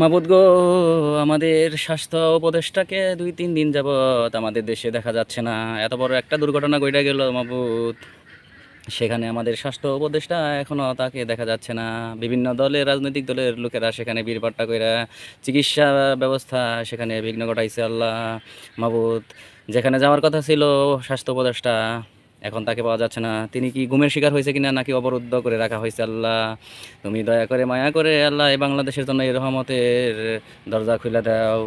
মাবুদ গো, আমাদের স্বাস্থ্য উপদেষ্টাকে দুই তিন দিন যাবৎ আমাদের দেশে দেখা যাচ্ছে না। এত বড় একটা দুর্ঘটনা ঘটে গেল মাবুদ। সেখানে আমাদের স্বাস্থ্য উপদেষ্টা এখনও তাকে দেখা যাচ্ছে না। বিভিন্ন দলের, রাজনৈতিক দলের লোকেরা সেখানে বীরপাট্টা কইরা চিকিৎসা ব্যবস্থা সেখানে বিঘ্ন ঘটাইছে আল্লাহ মাবুদ। যেখানে যাওয়ার কথা ছিল স্বাস্থ্য উপদেষ্টা। এখন তাকে পাওয়া যাচ্ছে না। তিনি কি গুমের শিকার হয়েছে কিনা নাকি অবরুদ্ধ করে রাখা হয়েছে আল্লাহ? তুমি দয়া করে মায়া করে আল্লাহ এই বাংলাদেশের জন্য এই রহমতের দরজা খুলে দাও।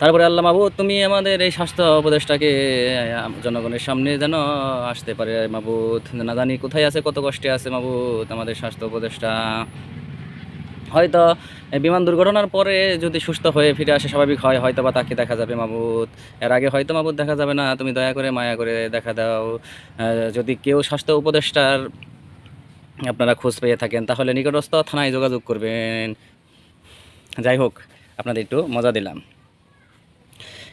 তারপরে আল্লাহ মাবুদ, তুমি আমাদের এই স্বাস্থ্য উপদেশটাকে জনগণের সামনে যেন আসতে পারে মাবুদ। না জানি কোথায় আছে, কত কষ্টে আছে মাবুদ আমাদের স্বাস্থ্য উপদেশটা হয়তো বিমান দুর্ঘটনার পরে যদি সুস্থ হয়ে ফিরে আসে, স্বাভাবিক হয় হয়তো বা তাকে দেখা যাবে মাবুদ। এর আগে হয়তো মাবুদ দেখা যাবে না, তুমি দয়া করে মায়া করে দেখা দাও। যদি কেউ স্বাস্থ্য উপদেষ্টার আপনারা খোঁজ পেয়ে থাকেন, তাহলে নিকটস্থ থানায় যোগাযোগ করবেন। যাই হোক, আপনাদের একটু মজা দিলাম।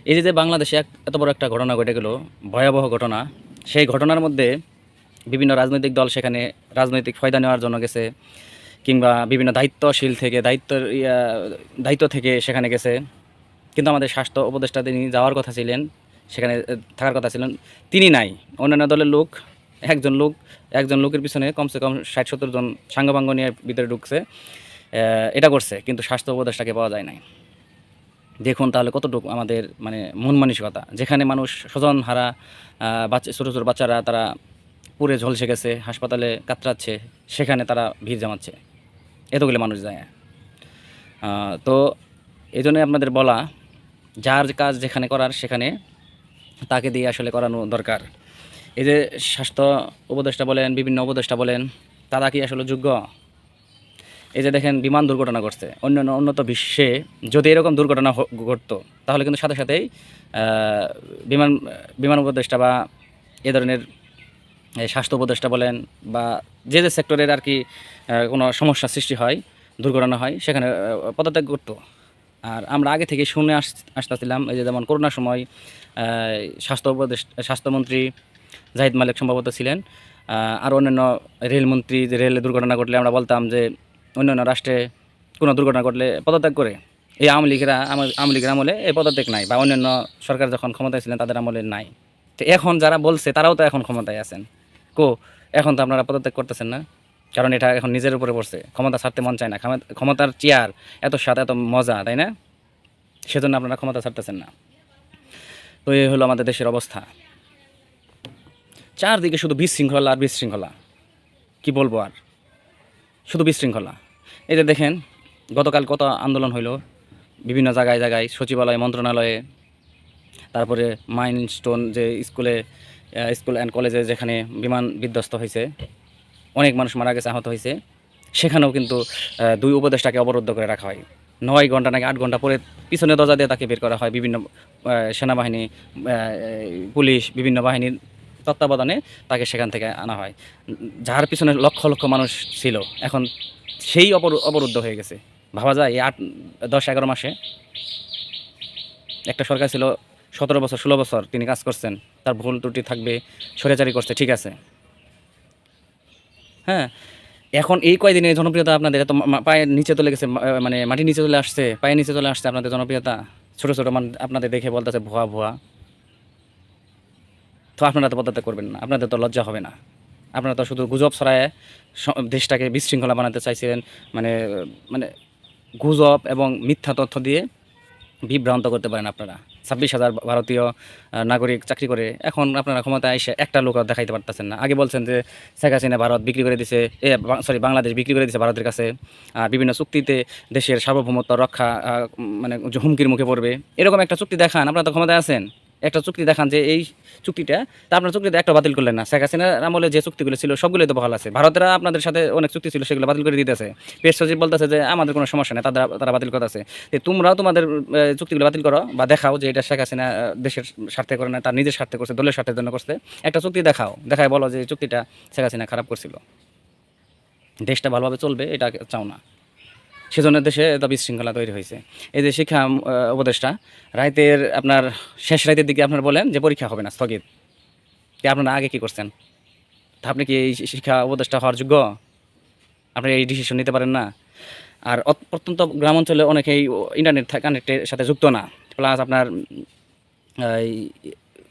এই যে যে বাংলাদেশে এত বড় একটা ঘটনা ঘটে গেল, ভয়াবহ ঘটনা, সেই ঘটনার মধ্যে বিভিন্ন রাজনৈতিক দল সেখানে রাজনৈতিক ফয়দা নেওয়ার জন্য গেছে। কিংবা বিভিন্ন দায়িত্বশীল থেকে দায়িত্বের ইয়া, দায়িত্ব থেকে সেখানে গেছে। কিন্তু আমাদের স্বাস্থ্য উপদেষ্টা তিনি যাওয়ার কথা ছিলেন সেখানে থাকার কথা ছিলেন। তিনি নাই অন্যান্য দলের লোক একজন লোক একজন লোকের পিছনে কমসে কম ষাট সত্তর জন সাঙ্গপাঙ্গ নিয়ে ভিতরে ঢুকছে এটা করছে কিন্তু স্বাস্থ্য উপদেষ্টাকে পাওয়া যায় নাই। দেখুন তাহলে কতটুকু আমাদের মানে মন মানসিকতা। যেখানে মানুষ স্বজন হারা বাচ্চা ছোটো ছোটো বাচ্চারা তারা পুরে ঝলসে গেছে হাসপাতালে কাতরাচ্ছে সেখানে তারা ভিড় জমাচ্ছে। এতগুলো মানুষ যায়। তো এই জন্যই আপনাদের বলা, যার কাজ যেখানে করার সেখানে তাকে দিয়ে আসলে করানো দরকার। এই যে স্বাস্থ্য উপদেষ্টা বলেন, বিভিন্ন উপদেষ্টা বলেন, তারা কি আসলে যোগ্য? এই যে দেখেন বিমান দুর্ঘটনা ঘটছে, অন্যান্য উন্নত বিশ্বে যদি এরকম দুর্ঘটনা ঘটতো, তাহলে কিন্তু সাথে সাথেই বিমান বিমান উপদেষ্টা বা এ ধরনের স্বাস্থ্য উপদেষ্টা বলেন বা যে যে সেক্টরের আর কি কোনো সমস্যা সৃষ্টি হয়, দুর্ঘটনা হয়, সেখানে পদত্যাগ করতো। আর আমরা আগে থেকে শুনে আস, আসতেছিলাম, এই যে যেমন করোনার সময় স্বাস্থ্য উপদেশ, স্বাস্থ্যমন্ত্রী জাহিদ মালিক সম্ভবত ছিলেন আর অন্যান্য রেলমন্ত্রী যে রেলে দুর্ঘটনা ঘটলে আমরা বলতাম যে অন্যান্য রাষ্ট্রে কোনো দুর্ঘটনা ঘটলে পদত্যাগ করে। এই আওয়ামী লীগেরা আওয়ামী লীগের আমলে এই পদত্যাগ নাই, বা অন্যান্য সরকার যখন ক্ষমতায় ছিলেন, তাদের আমলে নাই। তো এখন যারা বলছে, তারাও তো এখন ক্ষমতায় আছেন। কো, এখন তো আপনারা পদত্যাগ করতেছেন না। কারণ এটা এখন নিজের উপরে পড়ছে। ক্ষমতা ছাড়তে মন চায় না। ক্ষমতার চেয়ার, এত স্বাদ, এত মজা, তাই না? সেজন্য আপনারা ক্ষমতা ছাড়তেছেন না। তো এই হলো আমাদের দেশের অবস্থা। চারদিকে শুধু বিশৃঙ্খলা আর বিশৃঙ্খলা। কি বলব আর? শুধু বিশৃঙ্খলা। এই যে দেখেন, গতকাল কত আন্দোলন হইল। বিভিন্ন জায়গায় জায়গায় সচিবালয়, মন্ত্রণালয়ে। তারপরে মাইন স্টোন যে স্কুলে স্কুল অ্যান্ড কলেজে যেখানে বিমান বিধ্বস্ত হয়েছে, অনেক মানুষ মারা গেছে, আহত হয়েছে। সেখানেও কিন্তু দুই উপদেষ্টাকে অবরুদ্ধ করে রাখা হয়। নয় ঘণ্টা নাকি আট ঘণ্টা পরে পিছনে দরজা দিয়ে তাকে বের করা হয় বিভিন্ন সেনাবাহিনী পুলিশ, বিভিন্ন বাহিনীর তত্ত্বাবধানে তাকে সেখান থেকে আনা হয়। যার পিছনে লক্ষ লক্ষ মানুষ ছিল, এখন সেই অবরু- অবরুদ্ধ হয়ে গেছে। ভাবা যায়, এই আট, দশ, এগারো মাসে একটা সরকার ছিল সতেরো বছর, ষোলো বছর তিনি কাজ করছেন, তার ভুল ত্রুটি থাকবে সরেচারি করছে, ঠিক আছে। হ্যাঁ এখন এই কয়দিনে জনপ্রিয়তা আপনাদের? এত পায়ের নিচে চলে গেছে মানে মাটির নিচে চলে আসছে পায়ের নিচে চলে আসছে আপনাদের জনপ্রিয়তা? ছোটো ছোটো মান, আপনাদের দেখে বলতেছে ভুয়া ভুয়া। তো আপনারা তো পদত্যাগ করবেন না, আপনাদের তো লজ্জা হবে না। আপনারা তো শুধু গুজব ছড়ায় দেশটাকে বিশৃঙ্খলা বানাতে চাইছিলেন মানে মানে গুজব এবং মিথ্যা তথ্য দিয়ে বিভ্রান্ত করতে পারেন আপনারা। ছাব্বিশ হাজার ভারতীয় নাগরিক চাকরি করে এখন আপনারা ক্ষমতায় এসে একটা লোক দেখাইতে পারতেছেন না। আগে বলছেন যে শেখ হাসিনা ভারত বিক্রি করে দিছে, এ সরি বাংলাদেশ বিক্রি করে দিছে ভারতের কাছে আর বিভিন্ন চুক্তিতে দেশের সার্বভৌমত্ব রক্ষা মানে হুমকির মুখে পড়বে, এরকম একটা চুক্তি দেখান, আপনারা তো ক্ষমতায় আছেন। একটা চুক্তি দেখান যে এই চুক্তিটা তা আপনার চুক্তিতে একটা বাতিল করলেন না। শেখ হাসিনার আমলে যে চুক্তিগুলো ছিল, সবগুলোই তো বহাল আছে। ভারতেরা আপনাদের সাথে অনেক চুক্তি ছিল, সেগুলো বাতিল করে দিতেছে। পেশ সচিব বলতেছে যে, আমাদের কোনো সমস্যা নেই, তারা তারা বাতিল করতেছে। তোমরাও তোমাদের চুক্তিগুলো বাতিল করো বা দেখাও যে এটা শেখ হাসিনা দেশের স্বার্থে করে না, তার নিজের স্বার্থে করছে, দলের স্বার্থের জন্য করছে। একটা চুক্তি দেখাও, দেখায় বলো যে চুক্তিটা শেখ হাসিনা খারাপ করছিল। দেশটা ভালোভাবে চলবে, এটা চাও না। সেজন্য দেশে এত বিশৃঙ্খলা তৈরি হয়েছে। এই যে শিক্ষা উপদেষ্টা, রাইতের আপনার শেষ রাইতের দিকে আপনার বলেন যে পরীক্ষা হবে না, স্থগিত। আপনারা আগে কি করছেন? তা আপনি কি এই শিক্ষা উপদেষ্টা হওয়ার যোগ্য? আপনি এই ডিসিশন নিতে পারেন না। আর অত- প্রত্যন্ত গ্রাম অঞ্চলে অনেকেই ইন্টারনেট কানেক্টের সাথে যুক্ত না। প্লাস আপনার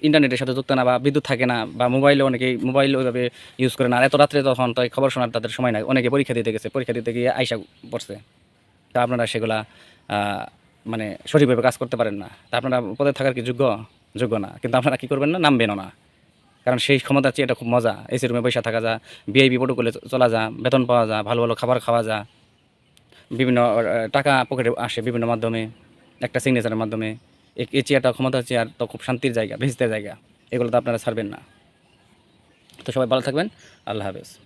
ইন্টারনেটের সাথে যুক্ত না বা বিদ্যুৎ থাকে না বা মোবাইলে অনেকেই মোবাইল ওইভাবে ইউজ করে না। এত রাত্রে তখন তাই খবর শোনার তাদের সময় নাই। অনেকে পরীক্ষা দিতে গেছে, পরীক্ষা দিতে গিয়ে আইসা পড়ছে। তা আপনারা সেগুলা মানে সঠিকভাবে কাজ করতে পারেন না। তা আপনারা পদে থাকার কি যোগ্য? যোগ্য না। কিন্তু আপনারা কী করবেন না? নামবেনও না। কারণ সেই ক্ষমতা চেয়ে এটা খুব মজা। এসি রুমে বসে থাকা যা বিআইপি প্রোটোকলে চলা যা, বেতন পাওয়া যা, ভালো ভালো খাবার খাওয়া যা, বিভিন্ন টাকা পকেটে আসে বিভিন্ন মাধ্যমে, একটা সিগনেচারের মাধ্যমে। এ- চেয়ারটা ক্ষমতা চেয়ার তো খুব শান্তির জায়গা, ভেস্তের জায়গা। এগুলো তো আপনারা ছাড়বেন না। তো সবাই ভালো থাকবেন। আল্লাহ হাফেজ।